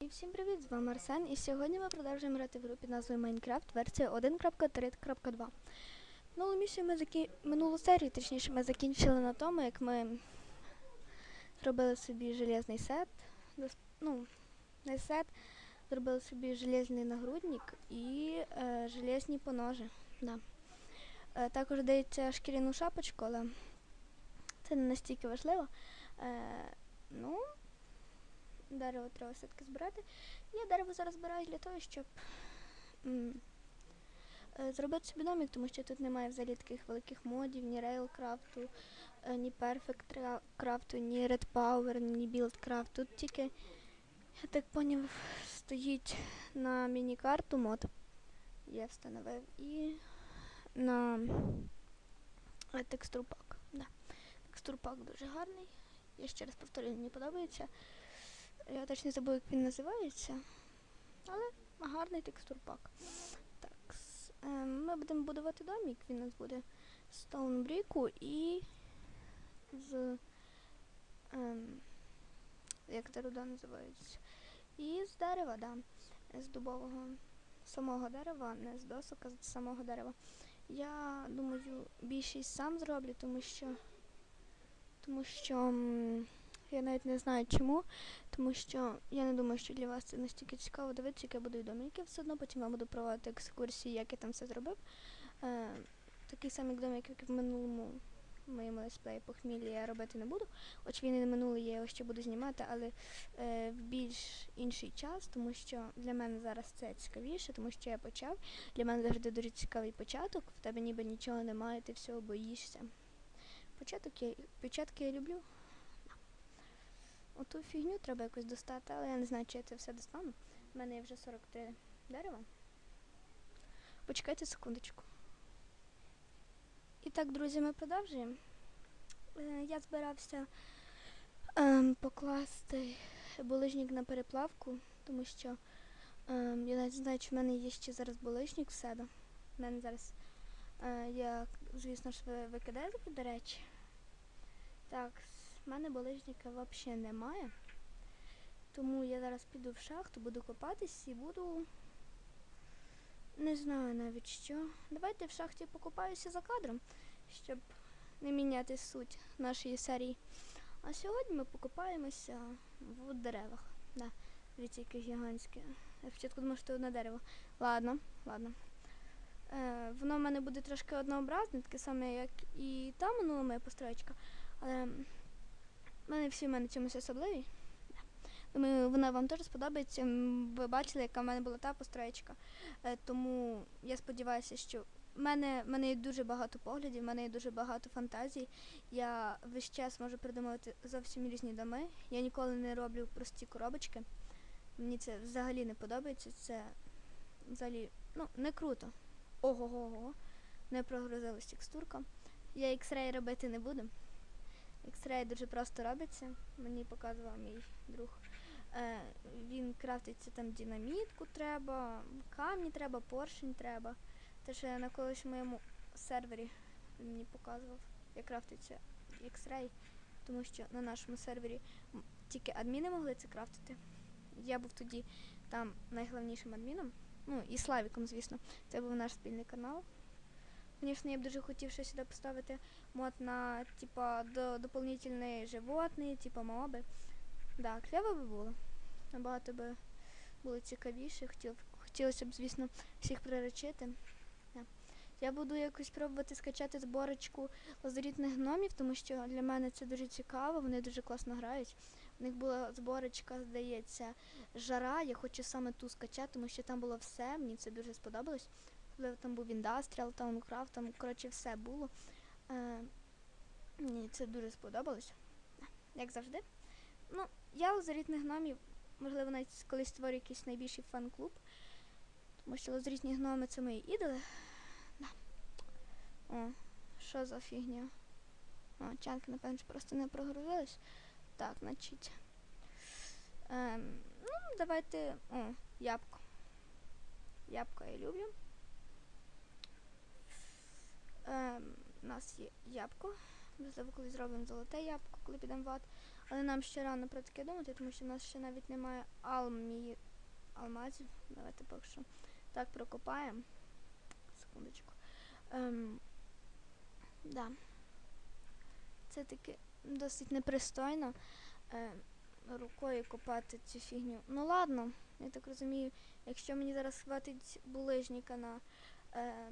І всім привіт, з вами Арсен, і сьогодні ми продовжуємо грати в гру під назвою Minecraft версія 1.3.2. Минулу місію ми закі... минулу серію, точніше, ми закінчили на тому, як ми зробили собі железний сет. Ну, не сет, зробили собі железний нагрудник і е, железні поножі. Да. Е, також дається шкіряну шапочку, але це не настільки важливо. Е, ну, Дерево треба все-таки збирати. Я дерево зараз збираю для того, щоб е, зробити собі домик, тому що тут немає взагалі таких великих модів, ні рейлкрафту, е, ні перфект крафту, ні Red Power, ні Buildcraft. Тут тільки, я так поняв, стоїть на міні-карту мод. Я встановив і на е, текстурпак. Да. Текстурпак дуже гарний. Я ще раз повторюю, мені подобається. Я точно забув, як він називається. Але гарний текстурпак. Так. ем, Ми будемо будувати домик, він у нас буде з стоунбріку і з. Ем, як та руда називається? І з дерева, да. З дубового самого дерева, не з досок, а з самого дерева. Я думаю, більшість сам зроблю, тому що. Тому що. Я навіть не знаю чому, тому що я не думаю, що для вас це настільки цікаво дивитися, як я буду домик. Я все одно потім вам буду проводити екскурсії, як я там все зробив. Е, такий самий домик, як в минулому моєму летсплеї похмілля я робити не буду. Хоч він і не минулий, я його ще буду знімати, але е, в більш інший час, тому що для мене зараз це цікавіше, тому що я почав. Для мене завжди дуже цікавий початок. В тебе ніби нічого немає, ти всього боїшся. Початок я, початки я люблю. Оту фігню треба якось достати, але я не знаю, чи я це все достану. У мене є вже 43 дерева. Почекайте секундочку. І так, друзі, ми продовжуємо. Е, я збирався ем, покласти булижник на переплавку, тому що ем, я навіть знаю, чи в мене є ще зараз булижник в себе. У мене зараз е, я, звісно ж, ви- викидаю, до речі. Так, в мене болижника взагалі немає. Тому я зараз піду в шахту, буду копатись і буду. Не знаю навіть що. Давайте в шахті покупаюся за кадром, щоб не міняти суть нашої серії. А сьогодні ми покупаємося в деревах. Да, дивіться, яке гігантське. Я спочатку думав, що одне дерево. Ладно, ладно. Е, воно в мене буде трошки однообразне, таке саме, як і та минула моя построєчка. Але мене всі в мене чимось особливі. Думаю, вона вам теж сподобається. Ви бачили, яка в мене була та построєчка. Е, тому я сподіваюся, що в мене, в мене є дуже багато поглядів, в мене є дуже багато фантазій. Я весь час можу придумувати зовсім різні доми. Я ніколи не роблю прості коробочки. Мені це взагалі не подобається. Це взагалі ну, не круто. Ого-го-го. Не прогрузилась текстурка. Я X-Ray робити не буду. X-Ray дуже просто робиться. Мені показував мій друг. Е, він крафтиться там динамітку треба, камні треба, поршень треба. Те, що на колись моєму сервері він мені показував, як крафтиться X-Ray, тому що на нашому сервері тільки адміни могли це крафтити. Я був тоді там найголовнішим адміном. Ну, і Славіком, звісно. Це був наш спільний канал. Звісно, я б дуже хотів ще сюди поставити мод на типа до, дополнительні животні, типа моби. Да, кльово би було. Набагато би було цікавіше. Хотів, хотілося б, звісно, всіх приречити. Да. Я буду якось пробувати скачати зборочку лазурітних гномів, тому що для мене це дуже цікаво, вони дуже класно грають. У них була зборочка, здається, жара. Я хочу саме ту скачати, тому що там було все, мені це дуже сподобалось. Особливо там був індастріал, таункрафт, там, коротше, все було. Е, мені це дуже сподобалось. Як завжди. Ну, я лазурітних гномів, можливо, навіть колись створю якийсь найбільший фан-клуб. Тому що лазурітні гноми це мої ідоли. Да. О, що за фігня? О, чанки, напевно, просто не прогрузились. Так, значить. Ем, ну, давайте. О, ябко. Ябко я люблю. Ем, у нас є ябко. Можливо, коли зробимо золоте ябко, коли підемо в ад. Але нам ще рано про таке думати, тому що в нас ще навіть немає алмі... алмазів. Давайте поки що так прокопаємо. Секундочку. Ем, да. Це таки досить непристойно е, рукою копати цю фігню. Ну ладно, я так розумію, якщо мені зараз хватить булижника на,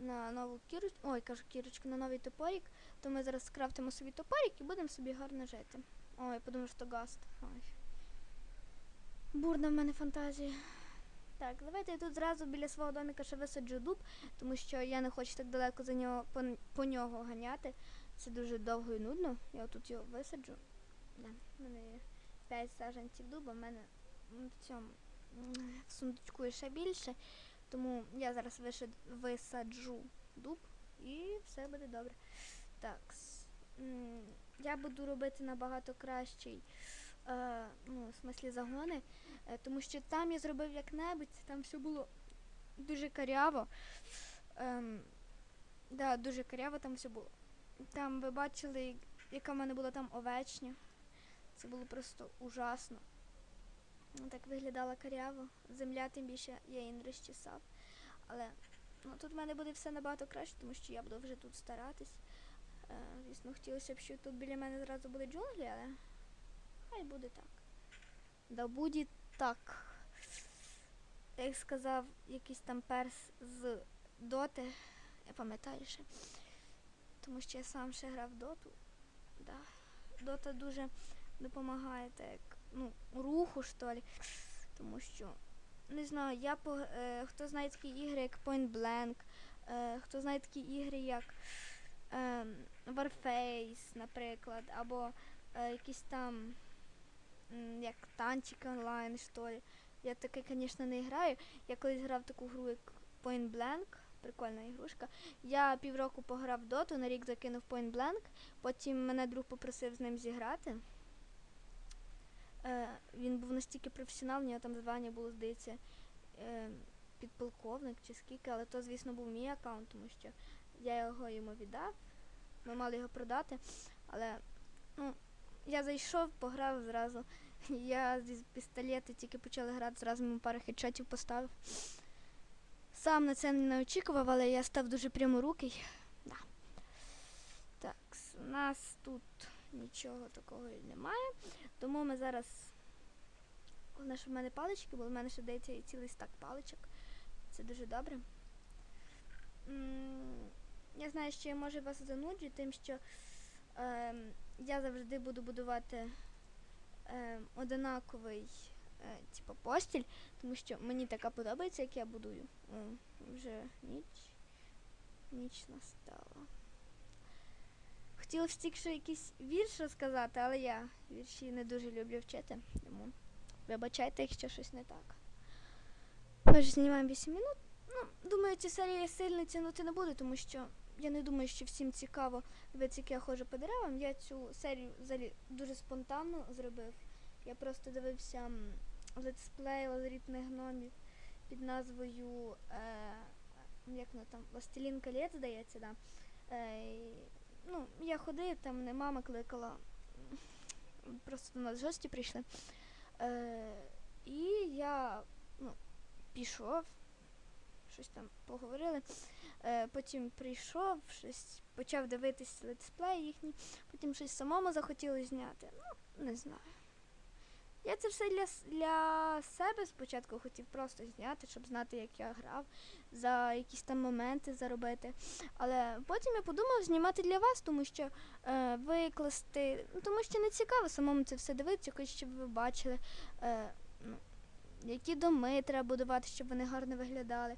на нову кірочку, ой, кажу кірочку, на новий топорик, то ми зараз скрафтимо собі топорик і будемо собі гарно жити. Ой, я подумав, що гаст. Ой. Бурна в мене фантазія. Так, давайте я тут зразу біля свого доміка ще висаджу дуб, тому що я не хочу так далеко за нього по, по нього ганяти. Це дуже довго і нудно. Я тут його висаджу. Да, в мене є 5 саджанців дуба, в мене в цьому в сундучку ще більше. Тому я зараз вишед- висаджу дуб і все буде добре. Так. Я буду робити набагато кращий. Е, ну, в смислі загони, е, тому що там я зробив як-небудь, там все було дуже каряво. Ем, да, дуже каряво там все було. Там ви бачили, яка в мене була там овечня. Це було просто ужасно. Ну, Так виглядала каряво. Земля тим більше я її не розчесав. Але ну, тут в мене буде все набагато краще, тому що я буду вже тут старатись. Е, звісно, хотілося б, щоб тут біля мене зразу були джунглі, але хай буде так. Да буде так. Як сказав якийсь там перс з доти, я пам'ятаю ще. Тому що я сам ще грав в доту. Да. Дота дуже допомагає так, ну, руху, що ли. Тому що, не знаю, я по, е, хто знає такі ігри, як Point Blank, е, хто знає такі ігри, як е, Warface, наприклад, або е, якісь там як танчик онлайн, що ли. Я таке, звісно, не граю. Я колись грав таку гру, як Point Blank, прикольна ігрушка. Я півроку пограв доту, на рік закинув Point Blank, потім мене друг попросив з ним зіграти. Е, він був настільки професіонал, в нього там звання було, здається, е, підполковник чи скільки, але то, звісно, був мій аккаунт, тому що я його йому віддав. Ми мали його продати, але ну, я зайшов, пограв зразу. Я з пістолета тільки почали грати, зразу йому пару хедшотів поставив. Сам на це не очікував, але я став дуже пряморукий. Да. Так, у нас тут нічого такого немає. Тому ми зараз. Головне, щоб в мене палички, були в мене ще дається і цілий стак паличок. Це дуже добре. Я знаю, що я може вас зануджу, тим, що ем, я завжди буду будувати ем, одинаковий е, типу, постіль, тому що мені така подобається, як я будую. О, вже ніч. Ніч настала. Хотіла тільки що якийсь вірш розказати, але я вірші не дуже люблю вчити. Тому вибачайте, якщо щось не так. Ми ж знімаємо 8 минут. Ну, думаю, ці серії сильно тягнути не буду, тому що я не думаю, що всім цікаво дивитися, як я ходжу по деревам. Я цю серію взагалі дуже спонтанно зробив. Я просто дивився летсплей лазерітних гномів під назвою е, як воно там, Властелін колець, здається, да. Е, ну, я ходив, там мене мама кликала. Просто до нас гості прийшли. Е, і я ну, пішов, щось там поговорили. Е, потім прийшов, щось почав дивитись летсплей їхній, потім щось самому захотілося зняти. Ну, не знаю. Я це все для, для себе спочатку хотів просто зняти, щоб знати, як я грав, за якісь там моменти заробити. Але потім я подумав знімати для вас, тому що е, викласти, ну, тому що не цікаво самому це все дивитися, хоч щоб ви бачили, е, ну, які доми треба будувати, щоб вони гарно виглядали.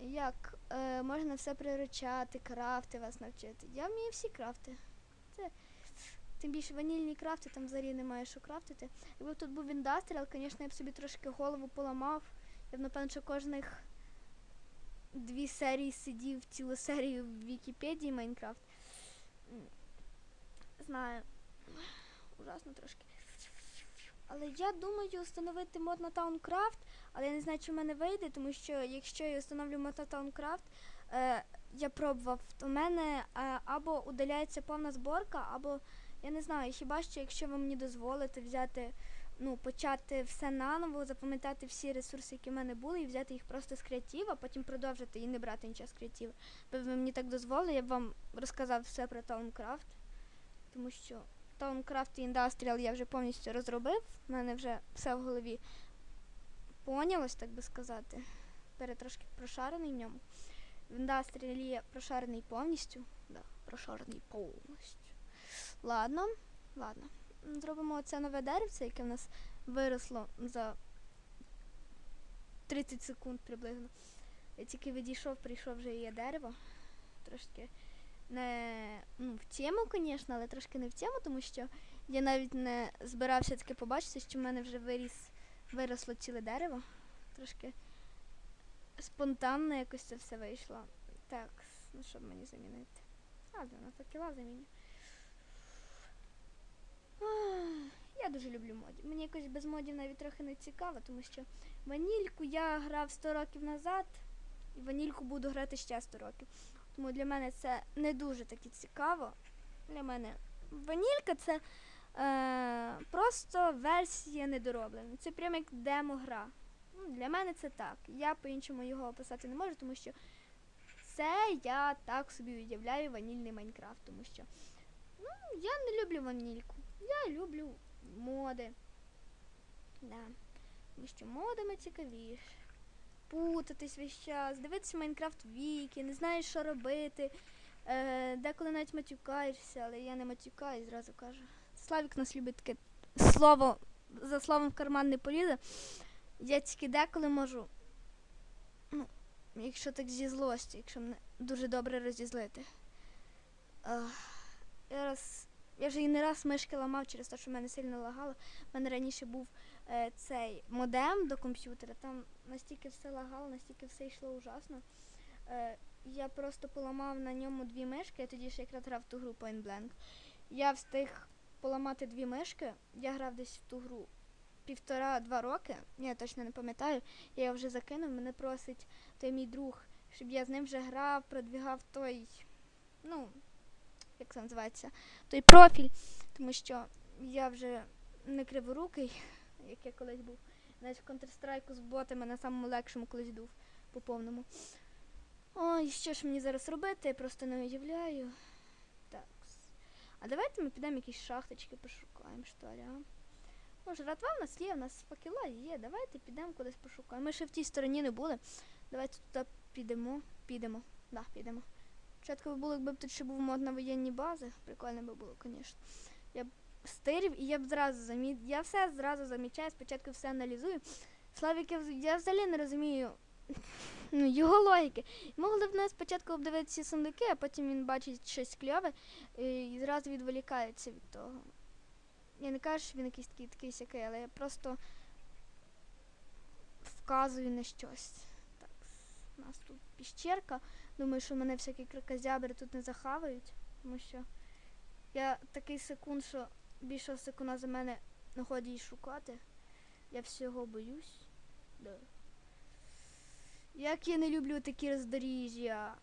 Як е, можна все приручати, крафти вас навчити. Я вмію всі крафти. Це тим більше ванільні крафти, там взагалі немає що крафтити. Якби тут був індастріал, звісно, я б собі трошки голову поламав. Я б, напевно, що кожних дві серії сидів цілу серію в Вікіпедії Майнкрафт. Знаю. Ужасно трошки. Але я думаю встановити мод на Towncraft, але я не знаю, чи в мене вийде, тому що якщо я встановлю мод на Towncraft, е, я пробував, то в мене е, або удаляється повна зборка, або Я не знаю, хіба що якщо ви мені дозволите взяти, ну, почати все наново, запам'ятати всі ресурси, які в мене були, і взяти їх просто з креатива, потім продовжити і не брати нічого з креатива. Ви мені так дозволили, я б вам розказав все про Towncraft, тому що Towncraft і Industrial я вже повністю розробив. У мене вже все в голові понялось, так би сказати. Тепер трошки прошарений в ньому. В я прошарений повністю. Да, прошарений повністю. Ладно, ладно. Зробимо оце нове деревце, яке в нас виросло за 30 секунд приблизно. Я тільки відійшов, прийшов вже є дерево. Трошки не ну, в тему, звісно, але трошки не в тему, тому що я навіть не збирався таки побачити, що в мене вже виріс, виросло ціле дерево. Трошки спонтанно якось це все вийшло. Так, ну що б мені замінити? А, на факела заміню. Я дуже люблю модів. Мені якось без модів навіть трохи не цікаво, тому що ванільку я грав 100 років назад, і ванільку буду грати ще 100 років. Тому для мене це не дуже таки цікаво. Для мене ванілька це е, просто версія недороблена. Це прямо як демо-гра. Ну, для мене це так. Я по-іншому його описати не можу, тому що це я так собі уявляю ванільний Майнкрафт, тому що ну, я не люблю ванільку. Я люблю моди. Да. Тому що модами цікавіше. Путатись весь час, дивитися Майнкрафт віки, не знаєш, що робити. Е, деколи навіть матюкаєшся, але я не матюкаюсь, зразу кажу. Славік нас любить таке слово за словом в карман не полізе. Я тільки деколи можу. Ну, якщо так зі злості, якщо мене дуже добре розізлити. Ах, я, раз, я вже і не раз мишки ламав через те, що в мене сильно лагало. У мене раніше був е, цей модем до комп'ютера, там настільки все лагало, настільки все йшло ужасно. Е, я просто поламав на ньому дві мишки, я тоді ще якраз грав в ту гру Point Blank. Я встиг поламати дві мишки, я грав десь в ту гру півтора-два роки, я точно не пам'ятаю, я його вже закинув, мене просить той мій друг, щоб я з ним вже грав, продвігав той, ну, як це називається, той профіль, тому що я вже не криворукий, як я колись був. Навіть в Counter-Strike з ботами на самому легшому колись дув по повному. Ой, що ж мені зараз робити, я просто не уявляю. Так. А давайте ми підемо якісь шахточки пошукаємо, що ли, а? Може, ратва в нас є, в нас факела є. Давайте підемо кудись пошукаємо. Ми ще в тій стороні не були. Давайте туди підемо. Підемо. Да, підемо. Спочатку би було, якби б тут ще був мод на воєнні бази. Прикольно би було, звісно. Я б стирів і я б зразу заміт. Я все зразу замічаю, спочатку все аналізую. Славік, я, взагалі не розумію ну, його логіки. Могли б нас спочатку обдивити ці сундуки, а потім він бачить щось кльове і зразу відволікається від того. Я не кажу, що він якийсь такий такий сякий, але я просто вказую на щось. Так, у нас тут піщерка. Думаю, що мене всякі кракозябри тут не захавають, тому що я такий секунд, що більшого секунда за мене на шукати. Я всього боюсь. Да. Як я не люблю такі роздоріжжя.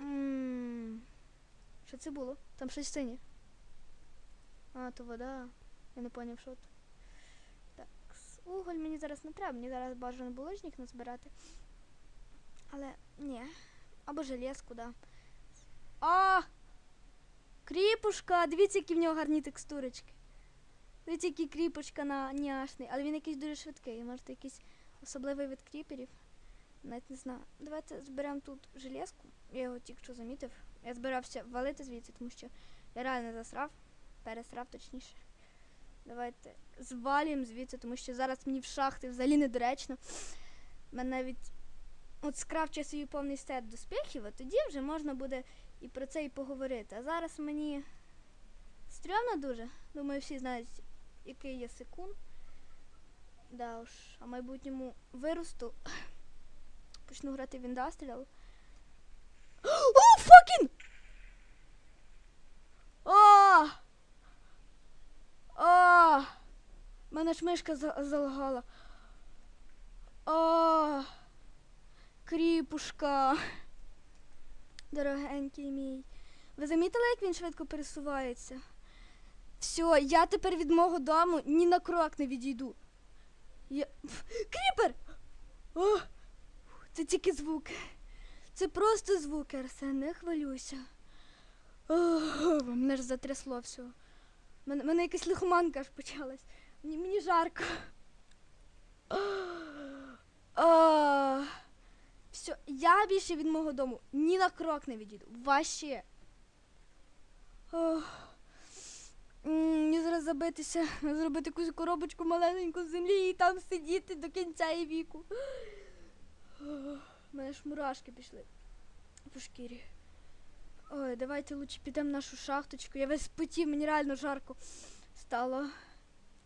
М, Що це було? Там щось синє. А, то вода. Я не поняв, що це. Так, уголь мені зараз не треба, мені зараз бажано булочник назбирати. Але ні. Або железку, да. А! Кріпушка! Дивіться, які в нього гарні текстурочки. Дивіться, який кріпочка на няшний, але він якийсь дуже швидкий. Може, якийсь особливий від кріперів. Навіть не знаю. Давайте зберемо тут железку. Я його тільки що замітив. Я збирався валити звідси, тому що я реально засрав. Пересрав точніше. Давайте звалюємо звідси, тому що зараз мені в шахти взагалі недоречно. Мене навіть от скрафчу свій повний сет доспіхів, а тоді вже можна буде і про це і поговорити. А зараз мені стрьомно дуже. Думаю, всі знають, який я секунд. Да уж, а майбутньому виросту. Почну грати в індастріал. О, факін! О! О! Мене ж мишка залагала. О! Кріпушка. Дорогенький мій. Ви замітили, як він швидко пересувається? Все, я тепер від мого дому ні на крок не відійду. Я... Кріпер! О, це тільки звуки. Це просто звуки, Арсен, не хвилюйся. О, мене ж затрясло все. Мене, мене якась лихоманка аж почалась. Мені, мені жарко. А, все, я більше від мого дому ні на крок не відійду. Ваще. Мені зараз забитися, зробити якусь коробочку маленьку з землі і там сидіти до кінця і віку. У мене ж мурашки пішли по шкірі. Ой, давайте лучше підемо в нашу шахточку. Я весь потів, мені реально жарко стало.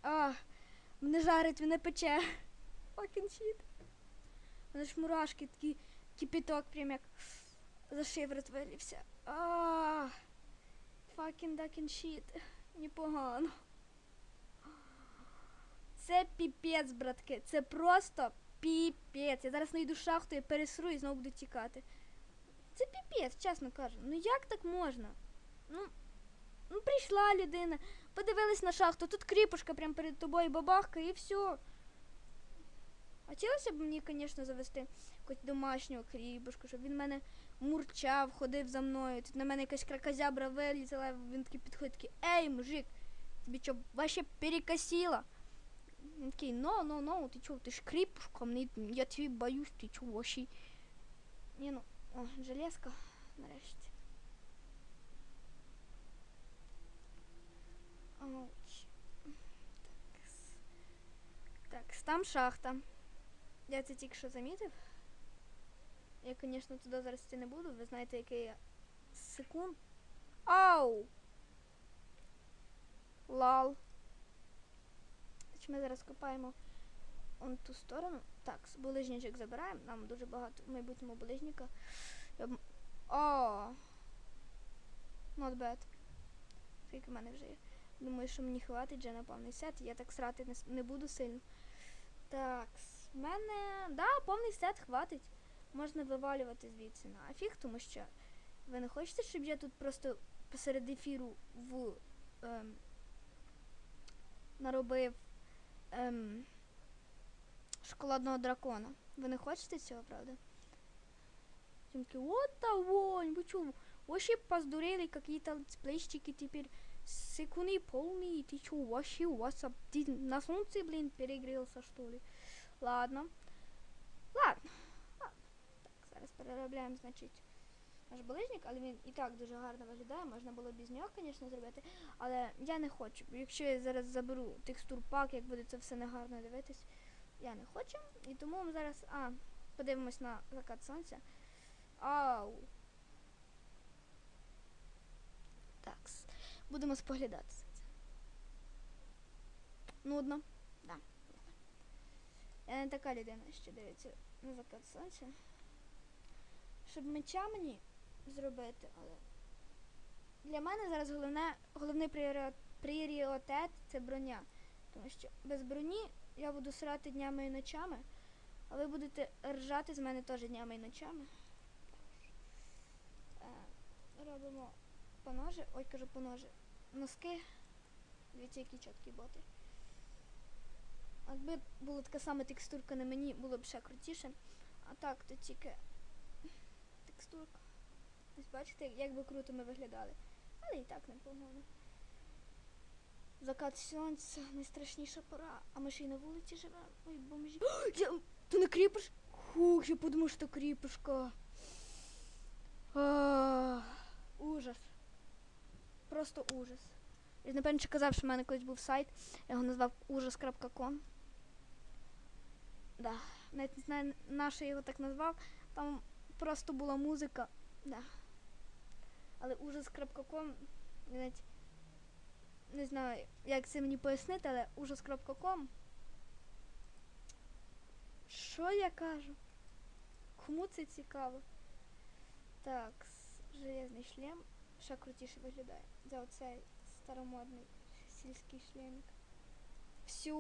А, мене жарить, мене пече. Fucking shit. Мене ж мурашки такі кипяток прям як за шиворот вилівся. А, fucking ducking shit. Непогано. Це піпець, братки. Це просто піпець. Я зараз знайду шахту і пересру і знову буду тікати. Це піпець, чесно кажу. Ну як так можна? Ну, ну прийшла людина, подивилась на шахту, тут кріпушка прямо перед тобою бабахка і все. Хотілося б мені, звісно, завести якусь домашнього кріпушку, щоб він мене мурчав, ходив за мною. Тут на мене якась кракозябра вилізала, він такий підходить, такий, ей, мужик, тобі що, вообще перекосило? Він такий, ну, ну, ну, ти чого, ти ж кріпушка, мені, я тебе боюсь, ти чого, вообще. Ні, ну, о, железка, нарешті. Ауч. Такс, там шахта. Я це тільки що замітив. Я, звісно, туди зараз йти не буду. Ви знаєте, який я секунд. Ау! Лал. Значить, Ми зараз копаємо он ту сторону. Так, булижничок забираємо. Нам дуже багато в майбутньому булижника. Я О! Not bad. Скільки в мене вже є. Думаю, що мені хватить вже на повний сет. Я так срати не, не буду сильно. Так, в мене. Да, повний сет хватить. Можна вивалювати звідси на афіг, тому що ви не хочете, щоб я тут просто посеред ефіру в ем, наробив ем, шоколадного дракона. Ви не хочете цього, правда? Всем такие, вот огонь, вы чё, вообще поздурели какие-то летсплейщики теперь секунды полные, ты чё, вообще, у вас об- ты на солнце, блин, перегрелся, что ли? Ладно. Ладно. Так, зараз переробляємо, значить, наш булижник, але він і так дуже гарно виглядає. Можна було без нього, звісно, зробити. Але я не хочу. Якщо я зараз заберу текстур пак, як буде це все негарно дивитись, я не хочу. І тому ми зараз. А, подивимось на закат сонця. Ау. Так. Будемо споглядати. Нудно. Да. Я не така людина, що дивиться на закат сонця. Щоб меча мені зробити, але. Для мене зараз головне, головний пріоритет, це броня. Тому що без броні я буду срати днями і ночами, а ви будете ржати з мене теж днями і ночами. Е, робимо поножи, ой, кажу поножи, носки. Дивіться, які чіткі боти. Якби була така сама текстурка на мені, було б ще крутіше. А так, то тільки текстурка. Ось бачите, як би круто ми виглядали. Але і так непогано. Закат сонця, найстрашніша пора. А ми ще й на вулиці живемо. Ой, бомжі. Я, ти не кріпиш? Хух, я подумав, що кріпушка. А, ужас. Просто ужас. Я напевно казав, що в мене колись був сайт, я його назвав ужас.com. Да. Навіть не знаю, на що його так назвав. Там просто була музика. Да. Але ужас.com, я навіть не знаю, як це мені пояснити, але ужас.com. Що я кажу? Кому це цікаво? Так, железний шлем ще крутіше виглядає. За оцей старомодний сільський шлемик. Все.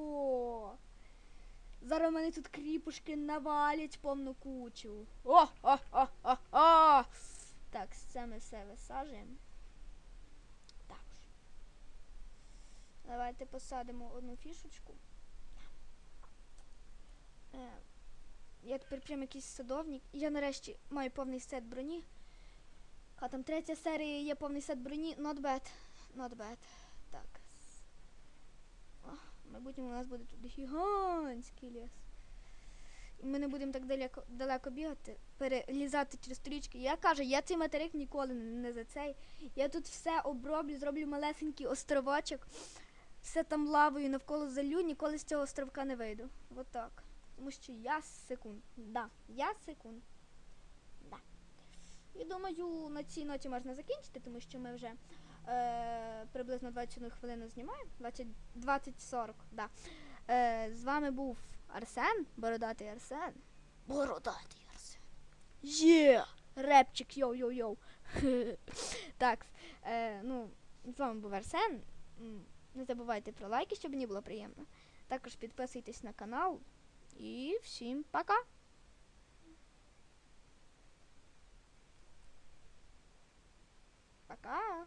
Зараз мене тут кріпушки навалять повну кучу. О, о, о, о, о. Так, це ми все висаджуємо. Так. Давайте посадимо одну фішечку. Е, я тепер прям якийсь садовник. Я нарешті маю повний сет броні. А там третя серія є повний сет броні. Not bad. Not bad. Так. Майбутньому у нас буде тут гігантський ліс. І ми не будемо так далеко, далеко бігати, перелізати через стрічки. Я кажу, я цей материк ніколи не, за цей. Я тут все оброблю, зроблю малесенький островочок, все там лавою навколо залю, ніколи з цього островка не вийду. От так. Тому що я секунд. Да, я секунд. Да. І думаю, на цій ноті можна закінчити, тому що ми вже е, приблизно 21 хвилину знімаємо. 20-40, да. Е, З вами був Арсен, Бородатий Арсен. Бородатий Арсен. Є! Репчик, йоу-йоу-йоу. Так, е, ну, з вами був Арсен. Не забувайте про лайки, щоб мені було приємно. Також підписуйтесь на канал. І всім пока! Пока!